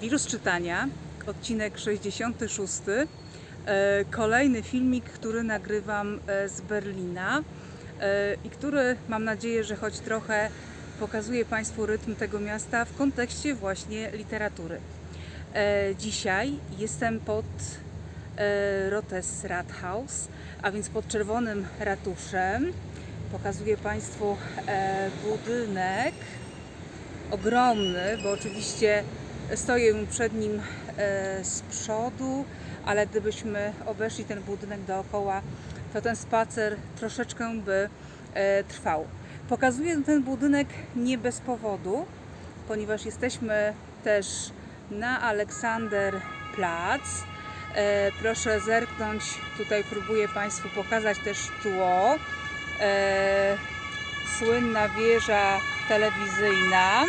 Wirus czytania, odcinek 66. E, Kolejny filmik, który nagrywam e, z Berlina e, i który mam nadzieję, że choć trochę pokazuje Państwu rytm tego miasta w kontekście właśnie literatury. Dzisiaj jestem pod Rotes Rathaus, a więc pod Czerwonym Ratuszem. Pokazuję Państwu budynek ogromny, bo oczywiście stoję przed nim e, z przodu, ale gdybyśmy obeszli ten budynek dookoła, to ten spacer troszeczkę by e, trwał. Pokazuję ten budynek nie bez powodu, ponieważ jesteśmy też na Aleksanderplatz. E, proszę zerknąć, tutaj próbuję Państwu pokazać też tło. Słynna wieża telewizyjna.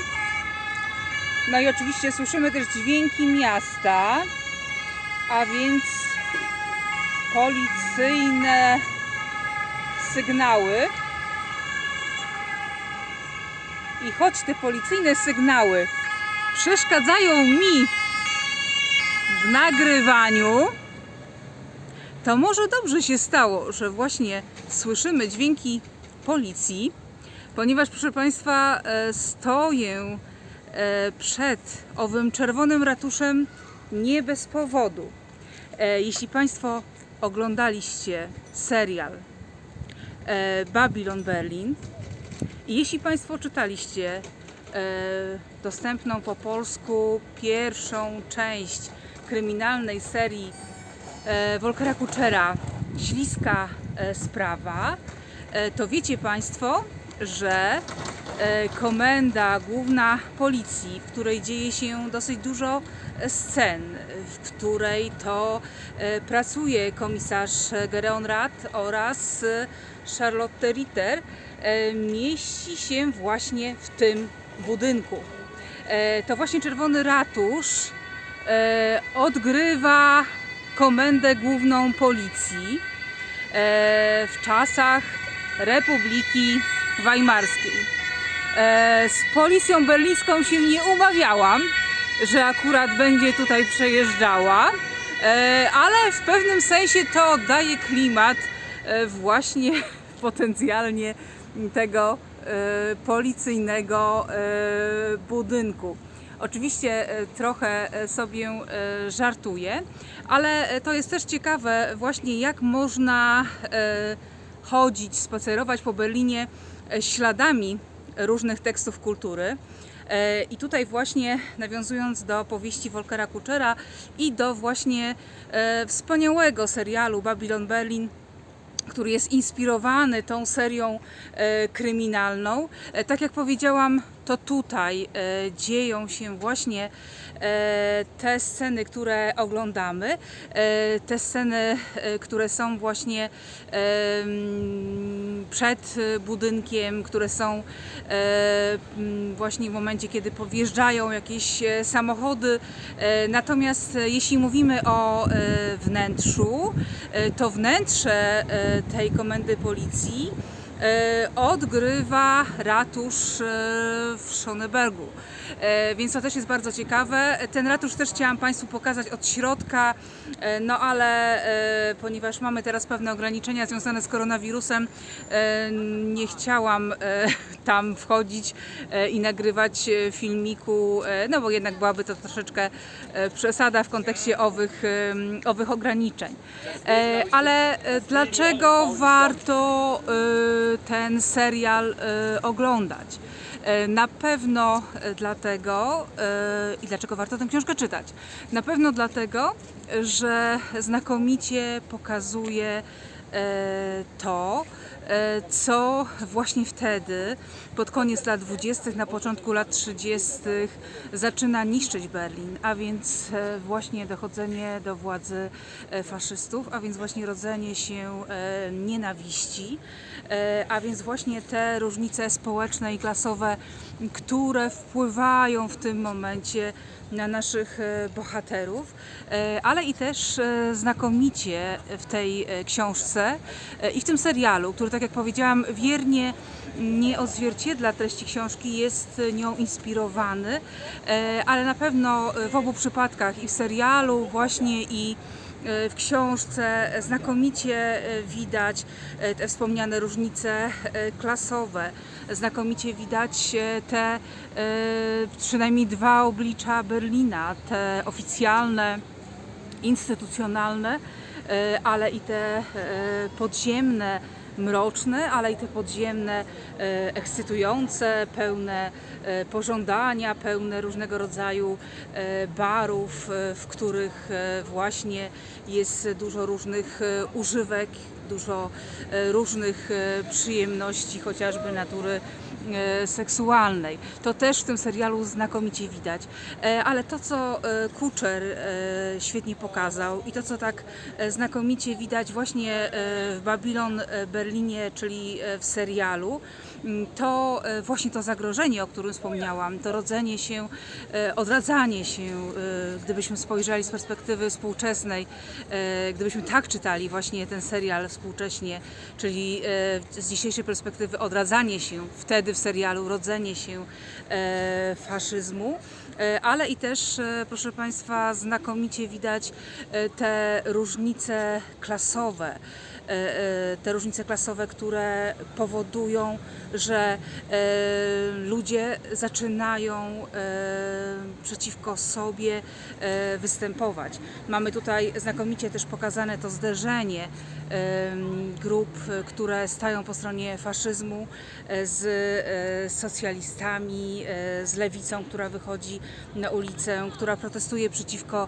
No i oczywiście słyszymy też dźwięki miasta, a więc policyjne sygnały. I choć te policyjne sygnały przeszkadzają mi w nagrywaniu, to może dobrze się stało, że właśnie słyszymy dźwięki policji, ponieważ proszę Państwa, e, stoję przed owym czerwonym ratuszem nie bez powodu. E, Jeśli Państwo oglądaliście serial e, Babylon Berlin i jeśli Państwo czytaliście e, dostępną po polsku pierwszą część kryminalnej serii e, Volkera Kuczera Śliska e, sprawa, e, to wiecie Państwo, że e, komenda główna policji, w której dzieje się dosyć dużo e, scen, w której to e, pracuje komisarz Gereon Rath oraz e, Charlotte Ritter, e, mieści się właśnie w tym budynku. E, To właśnie Czerwony Ratusz e, odgrywa komendę główną policji e, w czasach Republiki Weimarskiej. E, Z policją berlińską się nie umawiałam, że akurat będzie tutaj przejeżdżała, e, ale w pewnym sensie to oddaje klimat e, właśnie potencjalnie tego policyjnego budynku. Oczywiście trochę sobie żartuję, ale to jest też ciekawe właśnie jak można chodzić, spacerować po Berlinie śladami różnych tekstów kultury. E, I tutaj właśnie nawiązując do powieści Volkera Kuczera i do właśnie e, wspaniałego serialu Babylon Berlin, który jest inspirowany tą serią e, kryminalną. Tak jak powiedziałam, to tutaj dzieją się właśnie te sceny, które oglądamy, te sceny, które są właśnie przed e, budynkiem, które są e, właśnie w momencie, kiedy podjeżdżają jakieś e, samochody. E, Natomiast jeśli mówimy o wnętrzu, to wnętrze tej komendy policji odgrywa ratusz e, w Schönebergu. E, Więc to też jest bardzo ciekawe. Ten ratusz też chciałam Państwu pokazać od środka, e, no ale e, ponieważ mamy teraz pewne ograniczenia związane z koronawirusem, e, nie chciałam e, tam wchodzić e, i nagrywać e, filmiku, e, no bo jednak byłaby to troszeczkę e, przesada w kontekście owych, owych ograniczeń. E, Ale e, dlaczego warto e, ten serial e, oglądać? E, Na pewno dlatego, e, i dlaczego warto tę książkę czytać? Na pewno dlatego, że znakomicie pokazuje to, co właśnie wtedy, pod koniec lat 20., na początku lat 30., zaczyna niszczyć Berlin, a więc e, właśnie dochodzenie do władzy e, faszystów, a więc właśnie rodzenie się e, nienawiści, e, a więc właśnie te różnice społeczne i klasowe, które wpływają w tym momencie na naszych e, bohaterów, e, ale i też e, znakomicie w tej e, książce e, i w tym serialu, który tak tak jak powiedziałam, wiernie nie odzwierciedla treści książki, jest nią inspirowany, e, ale na pewno w obu przypadkach i w serialu właśnie i e, w książce znakomicie e, widać e, te wspomniane różnice e, klasowe. Znakomicie widać e, te e, przynajmniej dwa oblicza Berlina, te oficjalne, instytucjonalne, e, ale i te e, podziemne, mroczne, ale i te podziemne, e, ekscytujące, pełne e, pożądania, pełne różnego rodzaju e, barów, w których właśnie jest dużo różnych używek, dużo różnych przyjemności, chociażby natury seksualnej. To też w tym serialu znakomicie widać. E, Ale to, co e, Kuczer e, świetnie pokazał i to, co tak e, znakomicie widać właśnie e, w Babylon e, Berlinie, czyli e, w serialu, to e, właśnie to zagrożenie, o którym wspomniałam, to rodzenie się, e, odradzanie się, e, gdybyśmy spojrzeli z perspektywy współczesnej, gdybyśmy tak czytali właśnie ten serial współcześnie, czyli z dzisiejszej perspektywy odradzanie się wtedy w serialu, rodzenie się faszyzmu, ale i też, proszę Państwa, znakomicie widać te różnice klasowe. E, e, Te różnice klasowe, które powodują, że e, ludzie zaczynają przeciwko sobie występować. Mamy tutaj znakomicie też pokazane to zderzenie grup, które stają po stronie faszyzmu z socjalistami, z lewicą, która wychodzi na ulicę, która protestuje przeciwko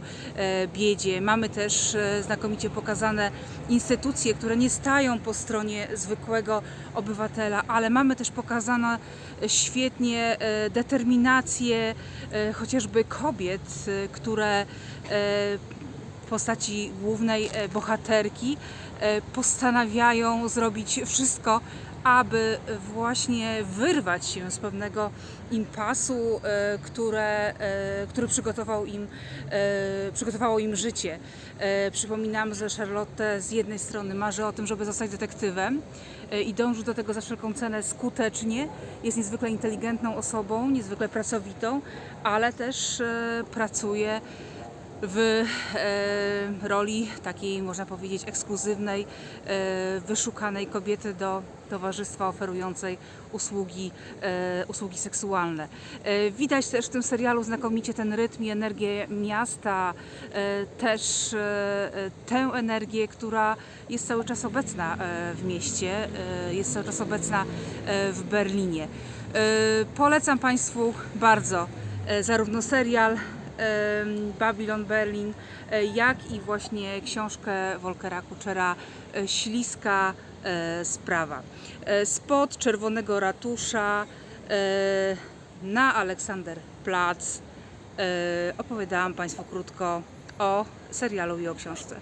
biedzie. Mamy też znakomicie pokazane instytucje, które nie stają po stronie zwykłego obywatela, ale mamy też pokazane e, świetnie e, determinację e, chociażby kobiet, e, które postaci głównej e, bohaterki e, postanawiają zrobić wszystko, aby właśnie wyrwać się z pewnego impasu, e, które, który przygotował im, przygotowało im życie. Przypominam, że Charlotte z jednej strony marzy o tym, żeby zostać detektywem i dąży do tego za wszelką cenę skutecznie. Jest niezwykle inteligentną osobą, niezwykle pracowitą, ale też pracuje w e, roli takiej, można powiedzieć, ekskluzywnej, e, wyszukanej kobiety do towarzystwa oferującej usługi, e, usługi seksualne. E, widać też w tym serialu znakomicie ten rytm i energię miasta, e, też e, tę energię, która jest cały czas obecna e, w mieście, e, jest cały czas obecna e, w Berlinie. E, Polecam Państwu bardzo e, zarówno serial, Babylon Berlin, e, jak i właśnie książkę Volkera Kuczera e, Śliska e, sprawa. Spod Czerwonego Ratusza na Aleksanderplatz opowiadałam Państwu krótko o serialu i o książce.